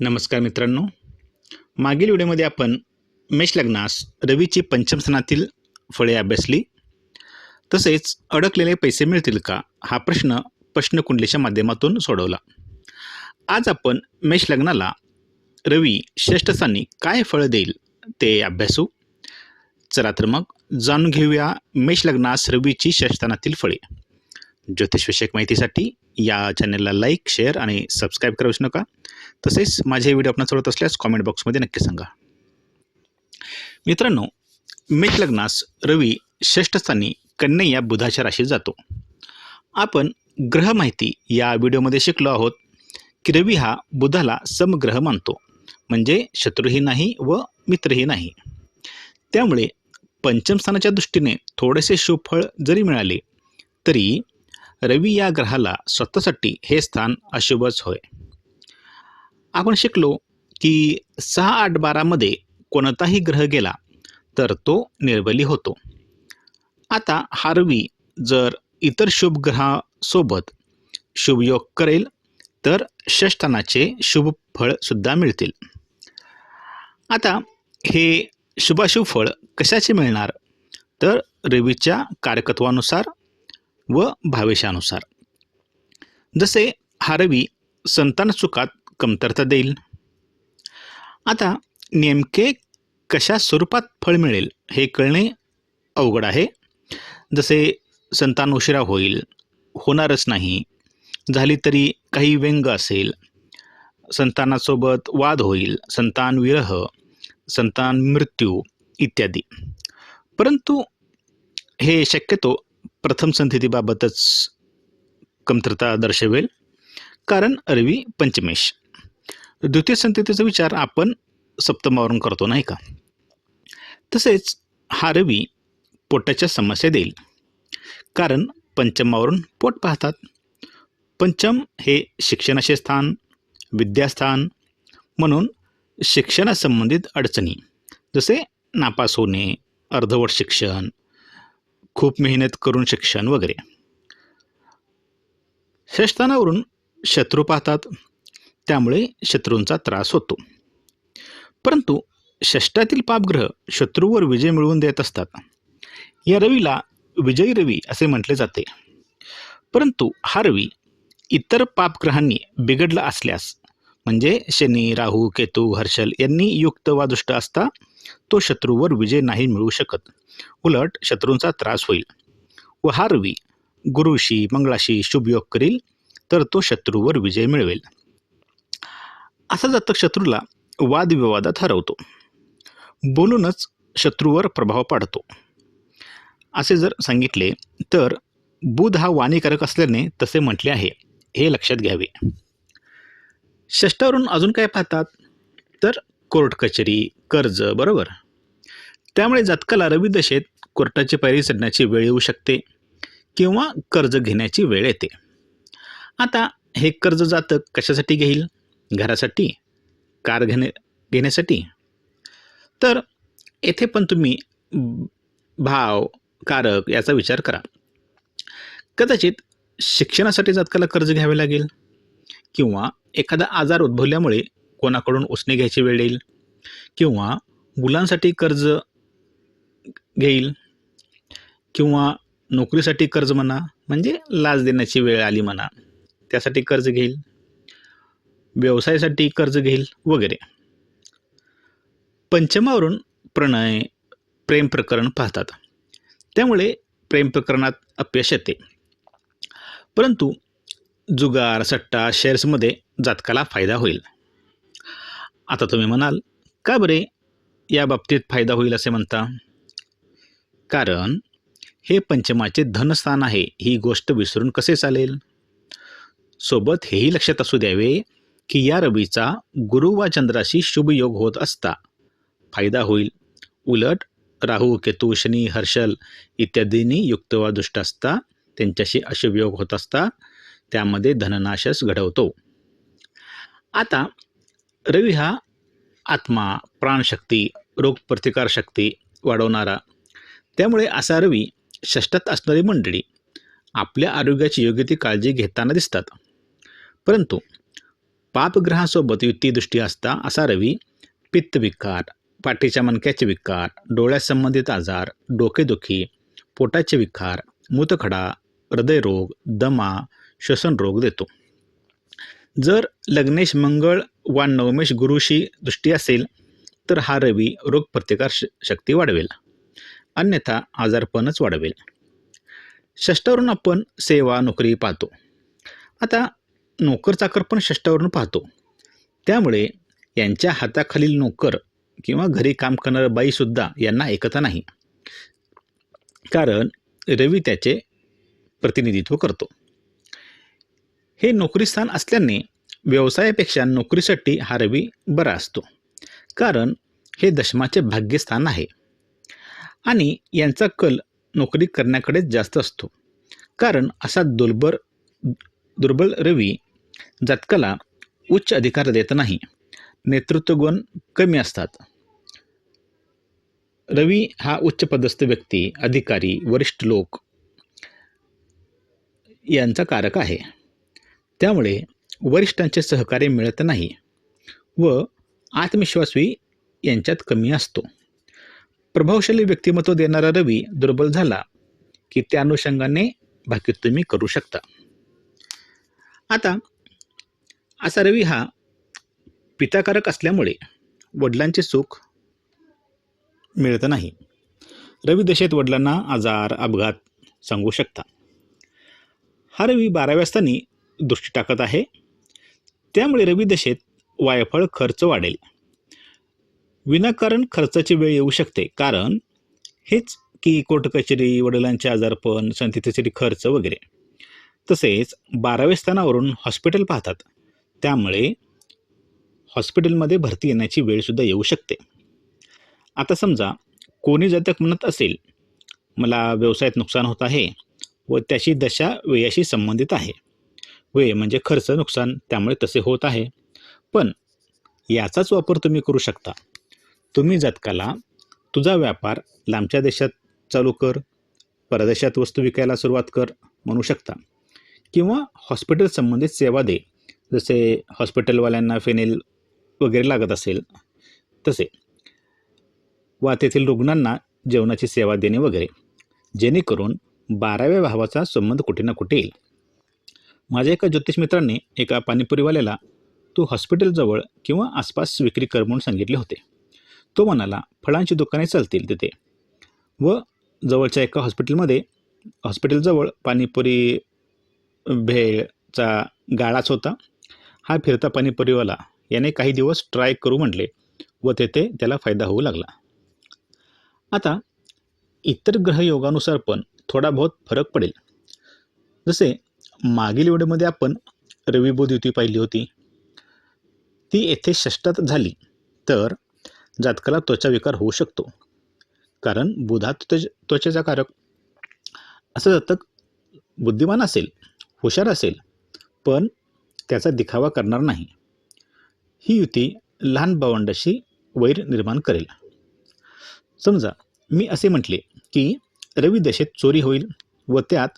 नमस्कार मित्रांनो. मागील व्हिडिओमध्ये आपण मेष लग्नास रवीची पंचमस्थानातील फळे अभ्यासली. तसेच अडकलेले पैसे मिळतील का? हा प्रश्न प्रश्नकुंडलीच्या माध्यमातून सोडवला. आज आपण मेष लग्नाला रवी श्रेष्ठस्थानी काय फळ देईल ते अभ्यासू. चला तर मग जाणून घेऊया मेष लग्नास रवीची श्रेष्ठस्थानातील फळे. ज्योतिषविषयक माहितीसाठी या चॅनलला लाईक शेअर आणि सबस्क्राईब करू नका. तसेच माझे व्हिडिओ आपण सोडत असल्यास कॉमेंट बॉक्समध्ये नक्की सांगा. मित्रांनो मेष लग्नास रवी षष्ठस्थानी कन्या या बुधाच्या राशीत जातो. आपण ग्रह माहिती या व्हिडिओमध्ये शिकलो आहोत की रवी हा बुधाला समग्रह मानतो. म्हणजे शत्रूही नाही व मित्रही नाही. त्यामुळे पंचम स्थानाच्या दृष्टीने थोडेसे शुभफळ जरी मिळाले तरी रवी या ग्रहाला स्वतःसाठी हे स्थान अशुभच होय. आपण शिकलो की सहा आठ बारामध्ये कोणताही ग्रह गेला तर तो निर्बली होतो. आता हा रवी जर इतर शुभ ग्रहासोबत शुभयोग करेल तर षष्ठानाचे शुभ फळसुद्धा मिळतील. आता हे शुभाशुभ फळ कशाचे मिळणार? तर रवीच्या कारकत्वानुसार व भावेशानुसार. जसे हारवी संतान सुखात कमतरता देईल. आता नेमके कशा स्वरूपात फळ मिळेल हे कळणे अवघड आहे. जसे संतान उशिरा होईल होणारच नाही झाली तरी काही व्यंग असेल. संतानासोबत वाद होईल संतान विरह संतान मृत्यू इत्यादी. परंतु हे शक्यतो प्रथम संततीबाबतच कमतरता दर्शवेल. कारण अरवी पंचमेश. द्वितीय संततीचा विचार आपण सप्तमावरून करतो नाही का? तसेच हा रवी पोटाच्या समस्या देईल. कारण पंचमावरून पोट पाहतात. पंचम हे शिक्षणाचे स्थान विद्यास्थान म्हणून शिक्षणासंबंधित अडचणी. जसे नापास होणे अर्धवट शिक्षण खूप मेहनत करून शिक्षण वगैरे. षष्ठानावरून शत्रू पाहतात त्यामुळे शत्रूंचा त्रास होतो. परंतु षष्ठातील पापग्रह शत्रूवर विजय मिळवून देत असतात. या रवीला विजयी रवी असे म्हटले जाते. परंतु हा रवी इतर पापग्रहांनी बिघडला असल्यास म्हणजे शनी राहू केतू हर्षल यांनी युक्त वा दुष्ट असता तो शत्रूवर विजय नाही मिळू शकत. उलट शत्रूंचा त्रास होईल. व हा रवी गुरुशी मंगळाशी शुभयोग करील तर तो शत्रूवर विजय मिळवेल. असा जातक शत्रूला वादविवादात हरवतो बोलूनच शत्रूवर प्रभाव पाडतो. असे जर सांगितले तर बुध हा वाणीकारक असल्याने तसे म्हटले आहे. हे लक्षात घ्यावे. षष्ठावरून अजून काय पाहतात? तर कोर्ट कचेरी कर्ज बरोबर? त्यामुळे जातकाला रवी दशेत कोर्टाची पायरी चढण्याची वेळ येऊ शकते किंवा कर्ज घेण्याची वेळ येते. आता हे कर्ज जातक कशासाठी घेईल? घरासाठी? कार घेणे घेण्यासाठी? तर येथे पण तुम्ही भाव कारक याचा विचार करा. कदाचित शिक्षणासाठी जातकाला कर्ज घ्यावे लागेल किंवा एखादा आजार उद्भवल्यामुळे कोणाकडून उसने घ्यायची वेळ येईल? किंवा मुलांसाठी कर्ज घेईल किंवा नोकरीसाठी कर्ज म्हणा म्हणजे लाच देण्याची वेळ आली म्हणा त्यासाठी कर्ज घेईल व्यवसायासाठी कर्ज घेईल वगैरे. पंचमावरून प्रणय प्रेम प्रकरण पाहतात. त्यामुळे प्रेम प्रकरणात अपयश येते. परंतु जुगार सट्टा शेअर्समध्ये जातकाला फायदा होईल. आता तुम्ही म्हणाल का बरे? या बाबतीत फायदा होईल असे म्हणता? कारण हे पंचमाचे धनस्थान आहे ही गोष्ट विसरून कसे चालेल? सोबत हेही लक्षात असू द्यावे की या रवीचा गुरु वा चंद्राशी शुभ योग होत असता. फायदा होईल. उलट राहू केतू शनी हर्षल इत्यादींनी युक्त वा दुष्ट असता त्यांच्याशी अशुभ योग होत असता त्यामध्ये धननाशच घडवतो. आता रवी हा आत्मा प्राणशक्ती रोगप्रतिकारशक्ती वाढवणारा. त्यामुळे असा रवी षष्टात असणारी मंडळी आपल्या आरोग्याची योग्य ती काळजी घेताना दिसतात. परंतु पापग्रहासोबत युतीदृष्टी असता असा रवी पित्तविकार पाठीच्या मणक्याचे विकार डोळ्यासंबंधित आजार डोकेदुखी पोटाचे विकार मूतखडा हृदयरोग दमा श्वसन रोग देतो. जर लग्नेश मंगळ वा नवमेश गुरुशी दृष्टी असेल तर हा रवी रोगप्रतिकार श शक्ती वाढवेल. अन्यथा आजारपणच वाढवेल. षष्टावरून आपण सेवा नोकरी पाहतो. आता नोकर चाकर पण षष्टावरून पाहतो. त्यामुळे यांच्या हाताखालील नोकर किंवा घरी काम करणाऱ्या बाईसुद्धा यांना एकता नाही. कारण रवी त्याचे प्रतिनिधित्व करतो. हे नोकरी स्थान असल्याने व्यवसायापेक्षा नोकरीसाठी हा रवी बरा असतो. कारण हे दशमाचे भाग्यस्थान आहे. आणि यांचा कल नोकरी करण्याकडेच जास्त असतो. कारण असा दुर्बल दुर्बल रवी जातकाला उच्च अधिकार देत नाही. नेतृत्वगुण कमी असतात. रवी हा उच्च पदस्थ व्यक्ती अधिकारी वरिष्ठ लोक यांचा कारक आहे. त्यामुळे वरिष्ठांचे सहकार्य मिळत नाही व आत्मविश्वासही यांच्यात कमी असतो. प्रभावशाली व्यक्तिमत्व देणारा रवी दुर्बल झाला की त्या अनुषंगाने भाकीत तुम्ही करू शकता. आता असा रवी हा पिताकारक असल्यामुळे वडिलांचे सुख मिळत नाही. रवी दशेत वडिलांना आजार अपघात सांगू शकता. हा रवी बाराव्या स्थानी दृष्टी टाकत आहे. त्यामुळे रवी दशेत वायफळ खर्च वाढेल. विनाकारण खर्चाची वेळ येऊ शकते. कारण हेच की कोर्ट कचेरी वडिलांचे आजारपण संततीसाठी खर्च वगैरे. तसेच बाराव्या स्थानावरून हॉस्पिटल पाहतात. त्यामुळे हॉस्पिटलमध्ये भरती येण्याची वेळसुद्धा येऊ शकते. आता समजा कोणी जातक म्हणत असेल मला व्यवसायात नुकसान होत आहे व त्याची दशा वेयाशी संबंधित आहे. होय म्हणजे खर्च नुकसान त्यामुळे तसे होत आहे. पण याचाच वापर तुम्ही करू शकता. तुम्ही जातकाला तुझा व्यापार लांबच्या देशात चालू कर परदेशात वस्तू विकायला सुरुवात कर म्हणू शकता. किंवा हॉस्पिटल संबंधित सेवा दे. जसे हॉस्पिटलवाल्यांना फेनेल वगैरे लागत असेल तसे. वा तेथील रुग्णांना जेवणाची सेवा देणे वगैरे. जेणेकरून बाराव्या भावाचा संबंध कुठे ना कुठे येईल. माझ्या एका ज्योतिष मित्रांनी एका पाणीपुरीवाल्याला तू हॉस्पिटलजवळ किंवा आसपास विक्री कर म्हणून सांगितले होते. तो म्हणाला फळांची दुकाने चालतील तिथे. व जवळच्या एका हॉस्पिटलमध्ये हॉस्पिटलजवळ पाणीपुरी भेळचा गाळाच होता. हा फिरता पाणीपुरीवाला याने काही दिवस ट्राय करू म्हटले व तेथे त्याला फायदा होऊ लागला. आता इतर ग्रहयोगानुसार पण थोडा बहुत फरक पडेल. जसे मागील वेळेमध्ये आपण रविबोध युती पाहिली होती. ती येथे षष्टात झाली. तर जातकाला त्वचा विकार होऊ शकतो. कारण बुधात त्वच त्वचेचा कारक. असं जातक बुद्धिमान असेल हुशार असेल पण त्याचा दिखावा करणार नाही. ही युती लहान भावंडाशी वैर निर्माण करेल. समजा मी असे म्हटले की रवी दशेत चोरी होईल व त्यात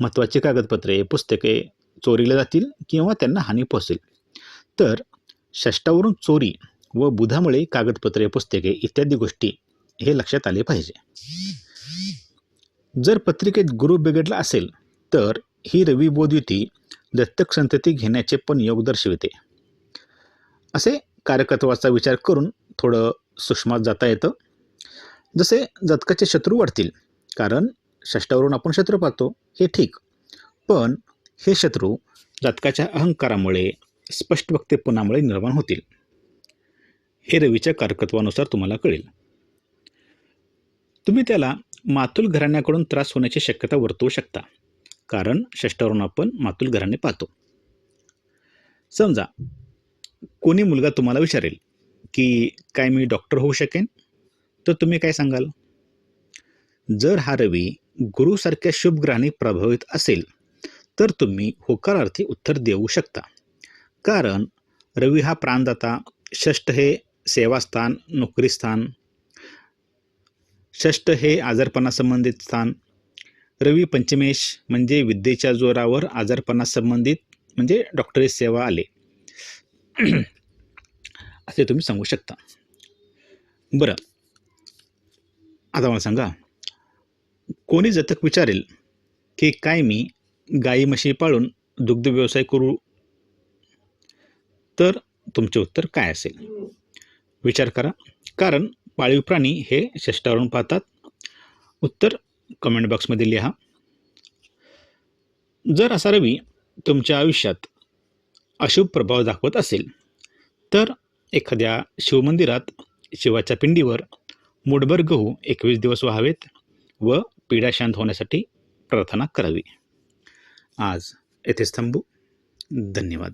महत्त्वाची कागदपत्रे पुस्तके चोरीला जातील किंवा त्यांना हानी पोहोचेल. तर षष्टावरून चोरी व बुधामुळे कागदपत्रे पुस्तके इत्यादी गोष्टी हे लक्षात आले पाहिजे. जर पत्रिकेत गुरु बिघडला असेल तर ही रवी बोधयुती दत्तक संतती घेण्याचे पण योग दर्शविते. असे कारकत्वाचा विचार करून थोडं सुषमात जाता येतं. जसे जतकाचे शत्रू वाढतील कारण षष्टावरून आपण शत्रू पाहतो हे ठीक. पण हे शत्रू जातकाच्या अहंकारामुळे स्पष्ट वक्तेपणामुळे निर्माण होतील. हे रवीच्या कारकत्वानुसार तुम्हाला कळेल. तुम्ही त्याला मातुल घराण्याकडून त्रास होण्याची शक्यता वर्तवू शकता कारण षष्टावरून आपण मातुल घराणे पाहतो. समजा कोणी मुलगा तुम्हाला विचारेल की काय मी डॉक्टर होऊ शकेन? तर तुम्ही काय सांगाल? जर हा रवी गुरुसारख्या शुभ ग्रहाने प्रभावित असेल तर तुम्ही होकारार्थी उत्तर देऊ शकता. कारण रवी हा प्राणदाता षष्ठ हे सेवास्थान नोकरीस्थान षष्ठ हे आजारपणासंबंधित स्थान रवी पंचमेश म्हणजे विद्येच्या जोरावर आजारपणासंबंधित म्हणजे डॉक्टरी सेवा आले. असे तुम्ही सांगू शकता. बरं. आता मला सांगा कोणी जतक विचारेल की काय मी गाई म्हशी पाळून दुग्ध व्यवसाय करू? तर तुमचे उत्तर काय असेल? विचार करा. कारण पाळीव प्राणी हे षष्टावरून पाहतात. उत्तर कमेंट बॉक्समध्ये लिहा. जर असा रवी तुमच्या आयुष्यात अशुभ प्रभाव दाखवत असेल तर एखाद्या शिवमंदिरात शिवाच्या पिंडीवर मुठभर गहू एकवीस दिवस व्हावेत व पीडा शांत होण्यासाठी प्रार्थना करावी. आज येथेच थांबू. धन्यवाद.